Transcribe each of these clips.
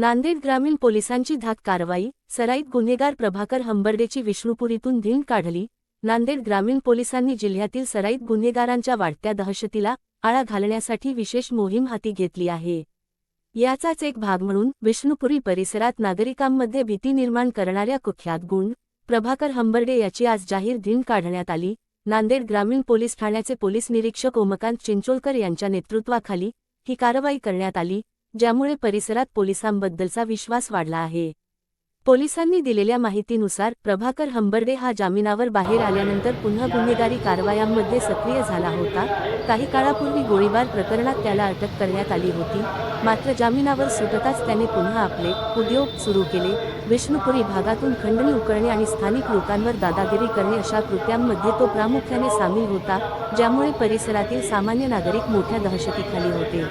नांदेड ग्रामीण पोलिसांची धाक कारवाई सराईत गुन्हेगार प्रभाकर हंबर्डेची विष्णुपुरीतून धिंड काढली. नांदेड ग्रामीण पोलिसांनी जिल्ह्यातील सराईत गुन्हेगारांच्या वाढत्या दहशतीला आळा घालण्यासाठी विशेष मोहीम हाती घेतली आहे. याचाच एक भाग म्हणून विष्णुपुरी परिसरात नागरिकांमध्ये भीती निर्माण करणाऱ्या कुख्यात गुण प्रभाकर हंबर्डे याची आज जाहीर धिंड काढण्यात आली. नांदेड ग्रामीण पोलीस ठाण्याचे पोलीस निरीक्षक ओमकांत चिंचोलकर यांच्या नेतृत्वाखाली ही कारवाई करण्यात आली. ज्यामुळे परिसरात पोलिसांबद्दलचा विश्वास वाढला आहे. पोलिसांनी दिलेल्या माहितीनुसार प्रभाकर हंबर्डे हा जामिनावर बाहेर आल्यानंतर पुन्हा गुन्हेगारी कारवायांमध्ये सक्रिय झाला होता. काही काळापूर्वी गोळीबार प्रकरणात त्याला अटक करण्यात आली होती. मात्र जामिनावर सुटताच त्याने पुन्हा आपले उद्योग सुरू केले. विष्णुपुरी भागातून खंडणी उकळणे आणि स्थानिक लोकांवर दादागिरी करणे अशा कृत्यांमध्ये तो प्रामुख्याने सामील होता ज्यामुळे परिसरातील सामान्य नागरिक मोठ्या दहशतीखाली होते.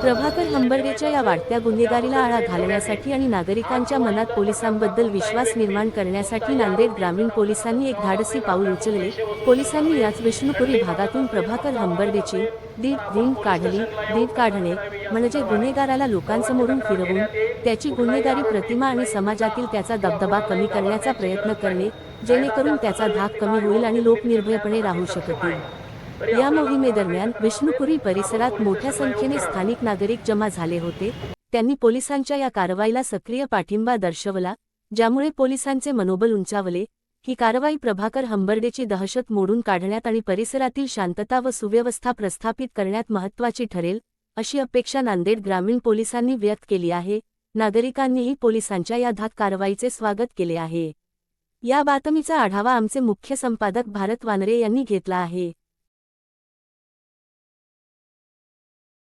प्रभाकर हंबर्गेच्या या वाढत्या गुन्हेगारीला आळा घालण्यासाठी आणि नागरिकांच्या मनात पोलिसांबद्दल विश्वास निर्माण करण्यासाठी नांदेड ग्रामीण पोलिसांनी एक धाडसी पाऊल उचलले. पोलिसांनी याच विष्णुपुरी भागातून प्रभाकर हंबर्गेची दीड दिन काढली. दीड काढणे म्हणजे गुन्हेगाराला लोकांसमोरून फिरवून त्याची गुन्हेगारी प्रतिमा आणि समाजातील त्याचा दबदबा कमी करण्याचा प्रयत्न करणे जेणेकरून त्याचा धाक कमी होईल आणि लोक निर्भयपणे राहू शकतील. या मोहिमेदरम्यान विष्णुपुरी परिसरात मोठ्या संख्येने स्थानिक नागरिक जमा झाले होते. त्यांनी पोलिसांच्या या कारवाईला सक्रिय पाठिंबा दर्शवला ज्यामुळे पोलिसांचे मनोबल उंचावले. ही कारवाई प्रभाकर हंबर्डेची दहशत मोडून काढण्यात आणि परिसरातील शांतता व सुव्यवस्था प्रस्थापित करण्यात महत्त्वाची ठरेल अशी अपेक्षा नांदेड ग्रामीण पोलिसांनी व्यक्त केली आहे. नागरिकांनीही पोलिसांच्या या धाक कारवाईचे स्वागत केले आहे. या बातमीचा आढावा आमचे मुख्य संपादक भारत वानरे यांनी घेतला आहे.